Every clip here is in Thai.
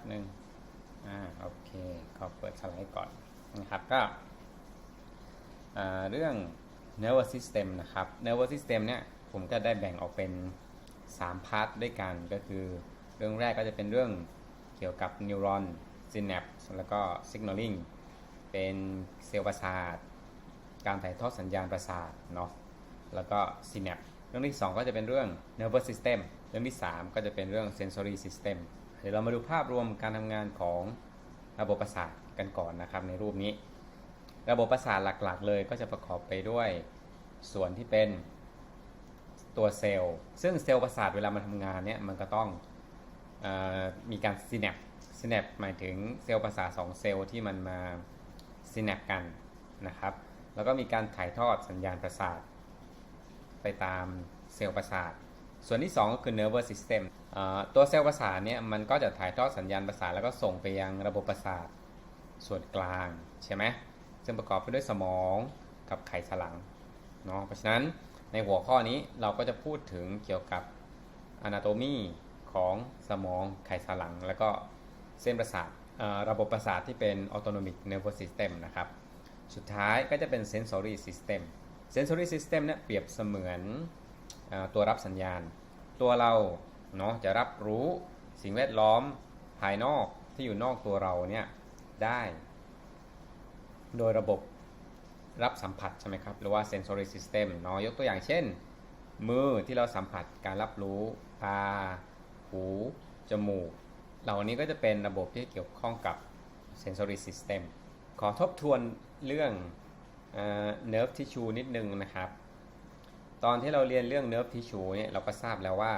บหนึ่งอ่าโอเคขอเปิดสไลด์ก่อนนะครับก็อ่าเรื่อง nervous system นะครับ nervous system เนี่ยผมก็ได้แบ่งออกเป็น 3 พาร์ทด้วยกันก็คือเรื่องแรกก็จะเป็นเรื่องเกี่ยวกับนิวรอน synapse แล้วก็ signaling เป็นเซลล์ประสาท การถ่ายทอดสัญญาณประสาทเนาะแล้วก็ synapse เรื่องที่ 2 ก็จะเป็นเรื่อง nervous system เรื่องที่ 3 ก็จะเป็นเรื่อง sensory system เดี๋ยวเรามาดูภาพรวมการทำงานของระบบประสาทกันก่อนนะครับ ในรูปนี้ ระบบประสาทหลักๆ เลยก็จะประกอบไปด้วยส่วนที่เป็นตัวเซลล์ซึ่งเซลล์ประสาทเวลามันทำงานเนี่ยมันก็ต้องออมีการซีแนปซีแนปหมายถึงเซลล์ประสาท2เซลล์ที่มันมาซีแนปกันนะครับ แล้วก็มีการถ่ายทอดสัญญาณประสาท ไปตามเซลล์ประสาท ส่วนที่ 2 ก็คือ nervous system เอ่อตัวเซลล์ประสาทเนี่ยมันก็จะถ่ายทอดสัญญาณประสาทแล้วก็ส่งไปยังระบบประสาทส่วนกลางใช่ไหมซึ่งประกอบไปด้วยสมองกับไขสันหลังเนาะเพราะฉะนั้นในหัวข้อนี้เราก็จะพูดถึงเกี่ยวกับ anatomy ของสมองไขสันหลัง แล้วก็เส้นประสาทระบบประสาทที่เป็น autonomic nervous system นะครับ สุดท้ายก็จะเป็น sensory system sensory system เนี่ยเปรียบเสมือน ตัวรับสัญญาณ ตัวเราเนาะจะรับรู้สิ่งแวดล้อมภายนอกที่อยู่นอกตัวเราเนี่ยได้ โดยระบบรับสัมผัสใช่ไหมครับ หรือว่า sensory system เนาะยกตัวอย่างเช่น มือที่เราสัมผัสการรับรู้ตาหูจมูก เหล่านี้ก็จะเป็นระบบที่เกี่ยวข้องกับ sensory system ขอทบทวนเรื่องเอ่อ nerve tissue นิดนึงนะครับ ตอนที่เราเรียนเรื่อง nerve tissue เนี่ยเราก็ทราบแล้วว่า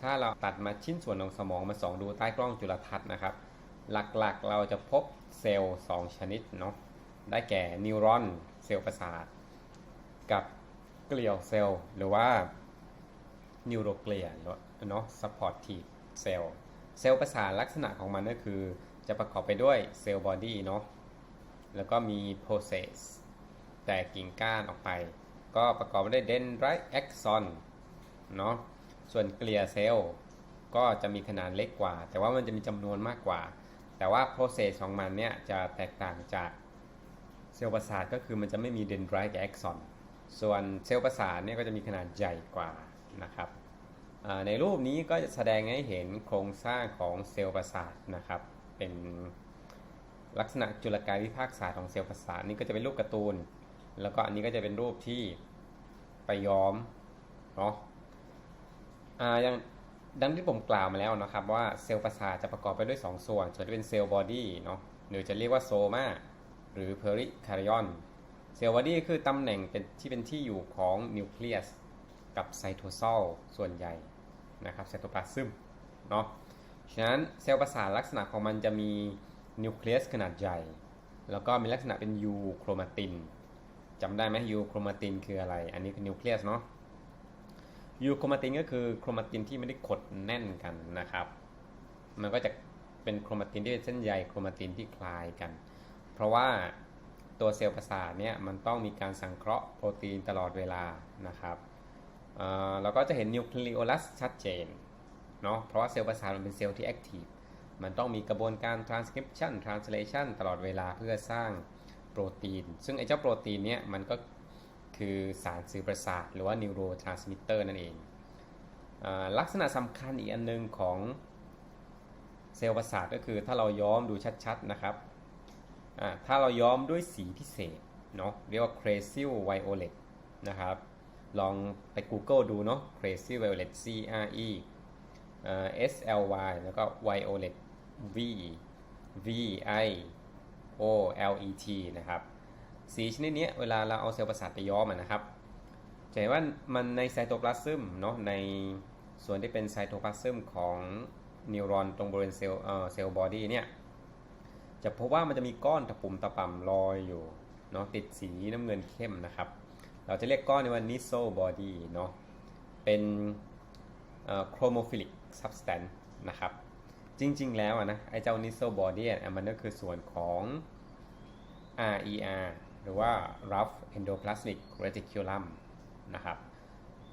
ถ้าเราตัดมาชิ้นส่วนของสมองมาส่องดูใต้กล้องจุลทรรศน์นะครับ หลักๆเราจะพบเซลล์2ชนิดเนาะได้แก่นิวรอนเซลล์ประสาท กับเกลียวเซลล์หรือว่านิวโรเกลียเนาะ supportive cell เซลล์ประสาทลักษณะของมันก็คือ จะประกอบไปด้วยเซลล์บอดี้เนาะแล้วก็มี process แตกกิ่งก้านออกไป ก็ประกอบไปด้วย dendrite axon เนาะส่วนเกลียเซลล์ก็จะมีขนาดเล็กกว่า แต่ว่ามันจะมีจำนวนมากกว่า แต่ว่า process ของมันเนี่ยจะแตกต่างจากเซลล์ประสาทก็คือมันจะไม่มี dendrite กับ axon ส่วนเซลล์ประสาทเนี่ยก็จะมีขนาดใหญ่กว่านะครับในรูปนี้ก็จะแสดงให้เห็นโครงสร้างของเซลล์ประสาทนะครับ เป็นลักษณะจุลกายวิภาคศาสตร์ของเซลล์ประสาทนี่ก็จะเป็นรูปการ์ตูน แล้วก็อันนี้ก็จะเป็นรูปที่ ไปย้อมเนาะอ่าอย่างดังที่ผมกล่าวมาแล้วนะครับว่าเซลล์ประสาทจะประกอบไปด้วย 2 ส่วนส่วนที่เป็นเซลล์บอดี้เนาะหรือจะเรียกว่าโซมาหรือเพอริคาริออนเซลล์บอดี้คือตำแหน่งเป็นที่เป็นที่อยู่ของนิวเคลียสกับไซโทโซลส่วนใหญ่นะครับไซโตพลาซึมเนาะฉะนั้นเซลล์ประสาทลักษณะของมันจะมีนิวเคลียสขนาดใหญ่ แล้วก็มีลักษณะเป็นยูโครมาติน จำได้ไหมยูโครมาตินคืออะไร อันนี้คือนิวเคลียสเนาะยูโครมาตินก็คือโครมาตินที่ไม่ได้ขดแน่นกันนะครับ มันก็จะเป็นโครมาตินที่เป็นเส้นใยโครมาตินที่คลายกัน เพราะว่าตัวเซลล์ประสาทเนี่ยมันต้องมีการสังเคราะห์โปรตีนตลอดเวลานะครับเออเราก็จะเห็นนิวคลีโอลัสชัดเจนเนาะเพราะว่าเซลล์ประสาทมันเป็นเซลล์ที่แอคทีฟมันต้องมีกระบวนการ transcription translation ตลอดเวลาเพื่อสร้าง โปรตีน ซึ่งไอ้เจ้าโปรตีนเนี่ยมันก็คือสารสื่อประสาท หรือว่า neurotransmitter นั่นเองอลักษณะสำคัญอีกอันหนึงของเซลล์ประสาทก็คือถ้าเราย้อมดูชัดๆนะครับ ถ้าเราย้อมด้วยสีพิเศษเนาะเรียกว่า crasil violet นะครับ ลองไป Google ดูเนาะ crazy violet C R E S L Y แล้วก็ violet V V I O L E T นะครับ สีชนิดเนี้ยเวลาเราเอาเซลล์ประสาทไปย้อมนะครับจะเห็นว่ามันในไซโตพลาซึมเนาะในส่วนที่เป็นไซโตพลาซึมของนิวรอนตรงบริเวณเซลล์เอ่อเซลล์บอดี้เนี่ยจะพบว่ามันจะมีก้อนตะปุ่มตะป่ำลอยอยู่เนาะติดสีน้ำเงินเข้มนะครับ เราจะเรียกก้อนนี้ว่า niso body เนาะเป็นโครโมฟิลิก substance นะครับ จริง ๆ แล้วนะไอ้เจ้า niso body มันก็คือส่วนของ RER หรือว่า rough endoplasmic reticulum นะครับ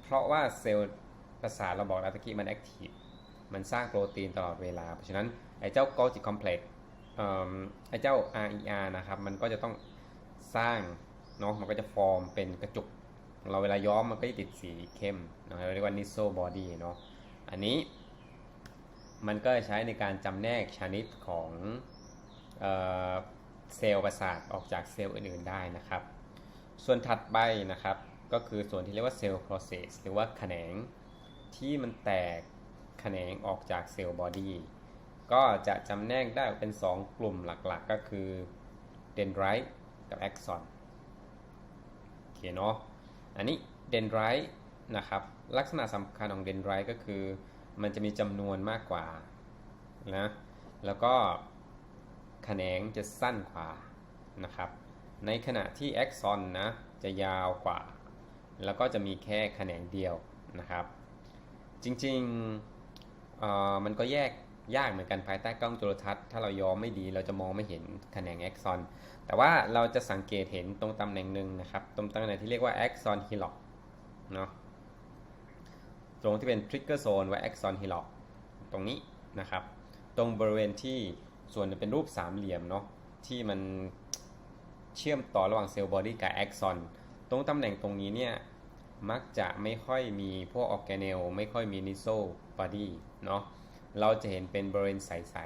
เพราะว่าเซลล์ประสาทเราบอกแล้วตะกี้มันแอคทีฟมันสร้างโปรตีนตลอดเวลา เพราะฉะนั้นไอ้เจ้า Golgi complex เอิ่มไอ้เจ้า RER นะครับ มันก็จะต้องสร้างเนาะมันก็จะฟอร์มเป็นกระจุก เราเวลาย้อมมันก็จะติดสีเข้มเราเรียกว่า niso body เนาะอันนี้ มันก็ใช้ในการจำแนกชนิดของเออเซลล์ประสาทออกจากเซลล์อื่นๆได้นะครับ ส่วนถัดไปนะครับก็คือส่วนที่เรียกว่าเซลล์ process หรือว่าแขนงที่มันแตกแขนงออกจากเซลล์บอดี้ก็จะจำแนกได้เป็น 2 กลุ่มหลักๆ ก็คือเดนไ i ท์กับ axon โอเคเนาะอันนี้เดนไรท์นะครับลักษณะสำคัญของเดนไรท์ก็คือ มันจะมีจำนวนมากกว่านะแล้วก็แขนงจะสั้นกว่านะครับ ในขณะที่ axon นนะจะยาวกว่า แล้วก็จะมีแค่แขนงเดียวนะครับ จริงๆมันก็แยกยากเหมือนกันภายใต้กล้องจุลทรรศน์ ถ้าเราย้อมไม่ดีเราจะมองไม่เห็นแขนง axon แต่ว่าเราจะสังเกตเห็นตรงตำแหน่งหนึ่งนะครับ ตรงตำแหน่งที่เรียกว่า axon hillock เนาะ ตรงที่เป็น trigger zone ว่า axon hillock ตรงนี้นะครับ ตรงบริเวณที่ส่วนเป็นรูปสามเหลี่ยมเนาะที่มันเชื่อมต่อระหว่างเซลล์บอดี้กับ axon ตรงตำแหน่งตรงนี้เนี่ยมักจะไม่ค่อยมีพวกออร์แกเนลไม่ค่อยมีนิโซบอดี้เนาะเราจะเห็นเป็นบริเวณใส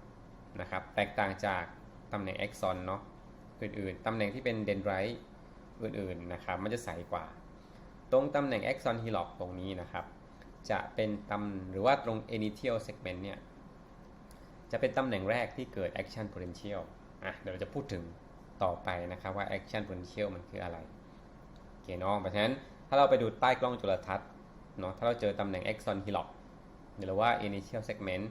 ๆนะครับ แตกต่างจากตำแหน่ง axon เนาะอื่นๆตำแหน่งที่เป็นเดนไรท์อื่นๆนะครับมันจะใสกว่า ตรงตำแหน่ง axon hillock ตรงนี้นะครับ จะเป็นตำหรือว่าตรง initial segment เนี่ย จะเป็นตำแหน่งแรกที่เกิด action potential อะเดี๋ยวเราจะพูดถึงต่อไปนะครับว่า action potential มันคืออะไรโอเคเนาะเพราะฉะนั้นถ้าเราไปดูใต้กล้องจุลทรรศน์เนาะถ้าเราเจอตำแหน่ง axon hillock หรือว่า initial segment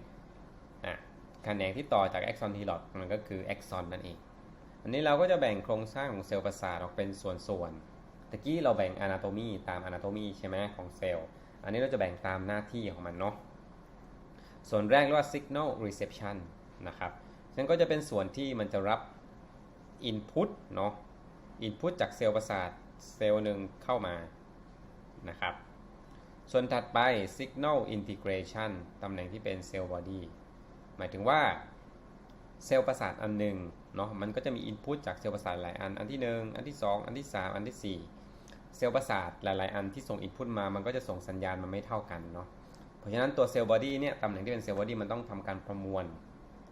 อะแขนงที่ต่อจาก axon hillock มันก็คือ axon นั่นเอง อันนี้เราก็จะแบ่งโครงสร้างของเซลล์ประสาทออกเป็นส่วนๆตะกี้เราแบ่ง anatomy ตาม anatomy ใช่ไหมของเซลล์ อันนี้เราจะแบ่งตามหน้าที่ของมันเนาะส่วนแรกเรียกว่า signal reception นะครับซึ่งก็จะเป็นส่วนที่มันจะรับ input เนาะ input จากเซลล์ประสาทเซลล์หนึ่งเข้ามานะครับ ส่วนถัดไป signal integration ตำแหน่งที่เป็นเซลล์ body หมายถึงว่าเซลล์ประสาทอันหนึ่งเนาะมันก็จะมี input จากเซลล์ประสาทหลายอัน อันที่ 1 อันที่ 2 อันที่ 3 อันที่ 4 เซลล์ประสาทหลายๆ อันที่ส่ง input มา มันก็จะส่งสัญญาณมันไม่เท่ากันเนาะ เพราะฉะนั้นตัวเซลล์ body เนี่ยตำแหน่งที่เป็นเซลล์ body มันต้องทำการประมวล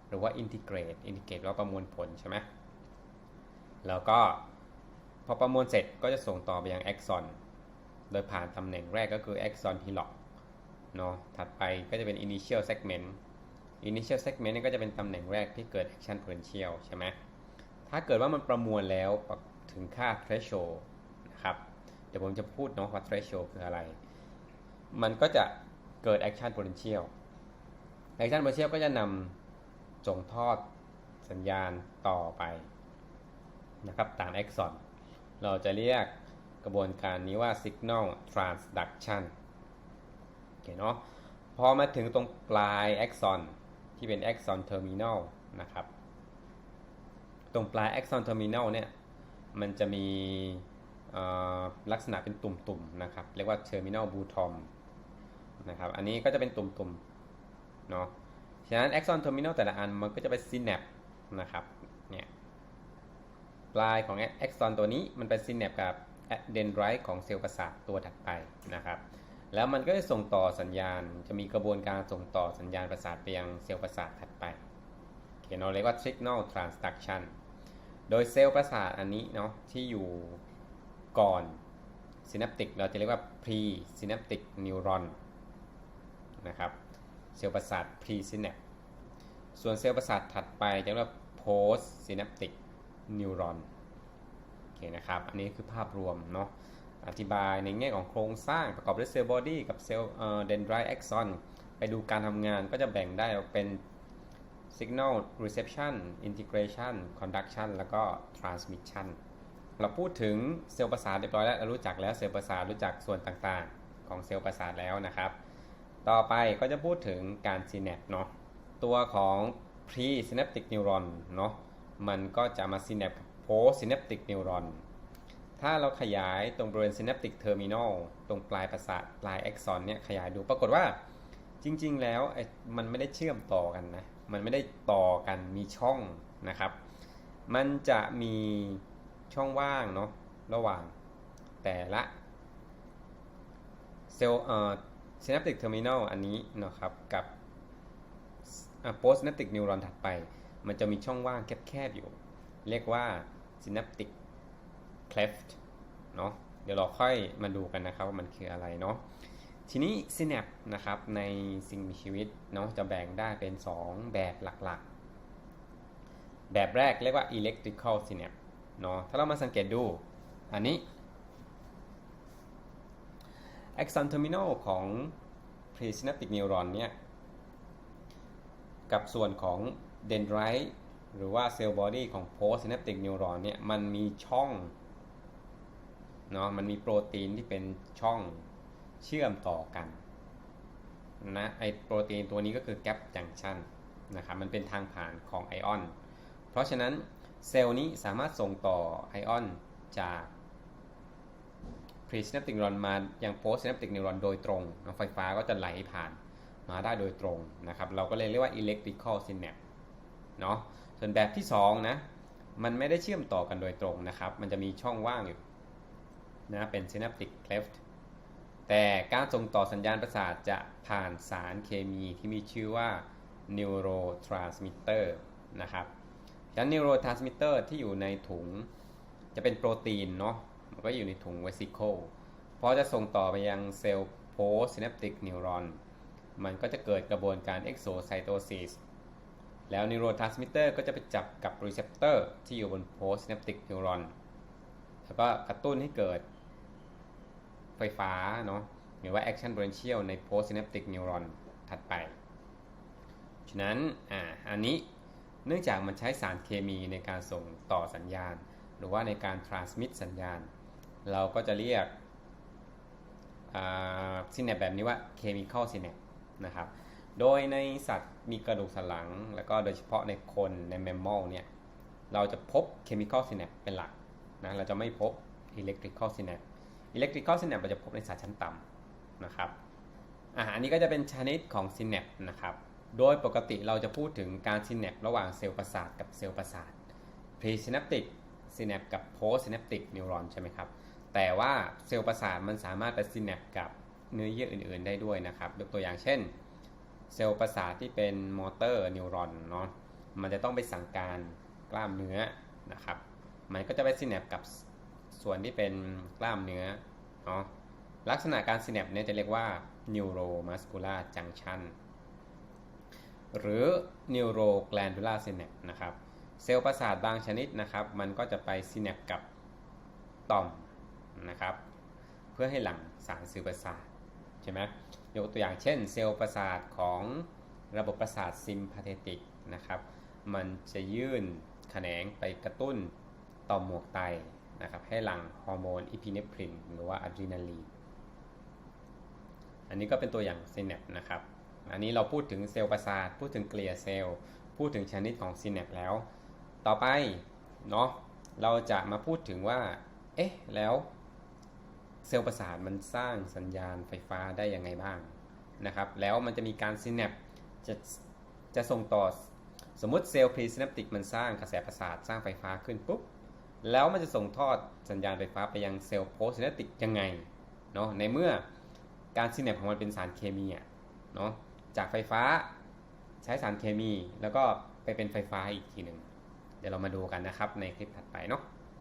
หรือว่า integrate integrate แล้วประมวลผลใช่ไหมแล้วก็พอประมวลเสร็จก็จะส่งต่อไปยัง axon โดยผ่านตำแหน่งแรกก็คือ axon hillock เนาะ ถัดไปก็จะเป็น initial segment initial segment นี่ก็จะเป็นตำแหน่งแรกที่เกิด action potential ใช่ไหมถ้าเกิดว่ามันประมวลแล้วถึงค่า threshold ดี๋ยวผมจะพูดเนาะว่า threshold คืออะไร มันก็จะเกิด action potential action potential ก็จะนำส่งทอดสัญญาณต่อไปนะครับตาม axon เราจะเรียกกระบวนการนี้ว่า signal transduction โอเคเนาะพอมาถึงตรงปลาย axon ที่เป็น axon terminal นะครับ ตรงปลาย axon terminal เนี่ย มันจะมี ลักษณะเป็นตุ่มๆนะครับ เรียกว่า terminal buttom นะครับ อันนี้ก็จะเป็นตุ่มๆ เนาะ ฉะนั้น axon terminal แต่ละอันมันก็จะเป็น synapse นะครับ เนี่ย ปลายของ axon ตัวนี้มันเป็น synapse กับ dendrite ของเซลล์ประสาทตัวถัดไปนะครับ แล้วมันก็จะส่งต่อสัญญาณ จะมีกระบวนการส่งต่อสัญญาณประสาทไปยังเซลล์ประสาทถัดไปเขียนเราเรียกว่า signal transduction โดยเซลล์ประสาทอันนี้เนาะที่อยู่ ก่อน synaptic เราจะเรียกว่า pre synaptic neuron นะครับเซลล์ประสาท pre synapse ส่วนเซลล์ประสาทถัดไปจะเรียกว่า post synaptic neuron โอเคนะครับ อันนี้คือภาพรวมเนาะอธิบายในแง่ของโครงสร้างประกอบด้วยเซลล์บอดี้กับเซลล์เดนไดรท์แอ็กซอนไปดูการทำงานก็จะแบ่งได้เป็น signal reception integration conduction แล้วก็ transmission เราพูดถึงเซลล์ประสาทเรียบร้อยแล้วเรารู้จักแล้วเซลล์ประสาทรู้จักส่วนต่างๆ ของเซลล์ประสาทแล้วนะครับ ต่อไปก็จะพูดถึงการซีแนปเนาะตัวของ pre synaptic neuron เนาะมันก็จะมาซีแนปกับ post synaptic neuron ถ้าเราขยายตรงบริเวณ synaptic terminal ตรงปลายประสาทปลาย axon เนี่ยขยายดูปรากฏว่าจริง ๆ แล้วมันไม่ได้เชื่อมต่อกันนะ มันไม่ได้ต่อกันมีช่องนะครับ มันจะมี ช่องว่างเนาะระหว่างแต่ละเซลล์เอ่อ synaptic terminal อันนี้นะครับกับ post synaptic neuron ถัดไป มันจะมีช่องว่างแคบๆอยู่ เรียกว่า synaptic cleft เนาะเดี๋ยวเราค่อยมาดูกันนะครับว่ามันคืออะไรเนาะทีนี้ synapse นะครับในสิ่งมีชีวิตเนาะจะแบ่งได้เป็น 2 แบบหลักๆ แบบแรกเรียกว่า electrical synapse เนาะถ้าเรามาสังเกตดู อันนี้ axon terminal ของ presynaptic neuron เนี่ย กับส่วนของ dendrite หรือว่า cell body ของ postsynaptic neuron เนี่ย มันมีช่องเนาะมันมีโปรตีนที่เป็นช่องเชื่อมต่อกันนะไอโปรตีนตัวนี้ก็คือ gap junction นะครับมันเป็นทางผ่านของไอออน เพราะฉะนั้น เซลล์นี้สามารถส่งต่อไอออนจาก presynaptic neuron มายัง postsynaptic neuron โดยตรงไฟฟ้าก็จะไหลผ่านมาได้โดยตรงนะครับ เราก็เลยเรียกว่า electrical synapse เนาะส่วนแบบที่ 2 นะ มันไม่ได้เชื่อมต่อกันโดยตรงนะครับ มันจะมีช่องว่างอยู่นะเป็น synaptic cleft แต่การส่งต่อสัญญาณประสาทจะผ่านสารเคมีที่มีชื่อว่า neurotransmitter นะครับ ดังนั้น neurotransmitter ที่อยู่ในถุงจะเป็นโปรตีนเนาะมันก็อยู่ในถุง vesicle พอจะส่งต่อไปยังเซลล์ postsynaptic neuron มันก็จะเกิดกระบวนการ exocytosis แล้ว neurotransmitter ก็จะไปจับกับ receptor ที่อยู่บน postsynaptic neuron แล้วก็กระตุ้นให้เกิดไฟฟ้าเนาะหรือว่า action potential ใน postsynaptic neuron ถัดไป ฉะนั้นอ่าอันนี้ เนื่องจากมันใช้สารเคมีในการส่งต่อสัญญาณ หรือว่าในการ transmit สัญญาณ เราก็จะเรียกซินแนปแบบนี้ว่า chemical synapse นะครับ โดยในสัตว์มีกระดูกสันหลัง แล้วก็โดยเฉพาะในคนในแมมมอลเนี่ย เราจะพบ chemical synapse เป็นหลักนะ เราจะไม่พบ electrical synapse electrical synapse เราจะพบในสัตว์ชั้นต่ำนะครับ อ่าอันนี้ก็จะเป็นชนิดของ synapse นะครับ โดยปกติเราจะพูดถึงการ synapse ระหว่างเซลล์ประสาทกับเซลล์ประสาท presynaptic synapse กับ postsynaptic neuron ใช่ไหมครับ แต่ว่าเซลล์ประสาทมันสามารถไป synapse กับเนื้อเยื่ออื่น ๆ ได้ด้วยนะครับ ยกตัวอย่างเช่น เซลล์ประสาทที่เป็นมอเตอร์นิวรอนเนาะ มันจะต้องไปสั่งการกล้ามเนื้อนะครับ มันก็จะไป synapse กับส่วนที่เป็นกล้ามเนื้อเนาะ ลักษณะการ synapse เนี่ยจะเรียกว่า neuromuscular junction หรือ neuroglandular synapse นะครับ เซลล์ประสาทบางชนิดนะครับ มันก็จะไปซีแนปกับต่อมนะครับ เพื่อให้หลั่งสารสื่อประสาทใช่ไหมยกตัวอย่างเช่น เซลล์ประสาทของระบบประสาทซิมพาเทติกนะครับ มันจะยื่นแขนงไปกระตุ้นต่อมหมวกไตนะครับ ให้หลั่งฮอร์โมนอิพิเนฟรินหรือว่าอะดรีนาลีนอันนี้ก็เป็นตัวอย่างซีแนปนะครับ อันนี้เราพูดถึงเซลล์ประสาท พูดถึงเกลียเซลล์ พูดถึงชนิดของซีแนปแล้ว ต่อไปเนาะเราจะมาพูดถึงว่า เอ๊ะ แล้วเซลล์ประสาทมันสร้างสัญญาณไฟฟ้าได้ยังไงบ้างนะครับ แล้วมันจะมีการซีแนปจะจะส่งต่อสมมติเซลล์พรีซินปติกมันสร้างกระแสประสาทสร้างไฟฟ้าขึ้นปุ๊บ แล้วมันจะส่งทอดสัญญาณไฟฟ้าไปยังเซลล์โพสซินปติกยังไงเนาะในเมื่อการซีแนปของมันเป็นสารเคมีอะเนาะ จากไฟฟ้าใช้สารเคมี แล้วก็ไปเป็นไฟฟ้าอีกทีหนึ่งเดี๋ยวเรามาดูกันนะครับในคลิปถัดไปเนาะ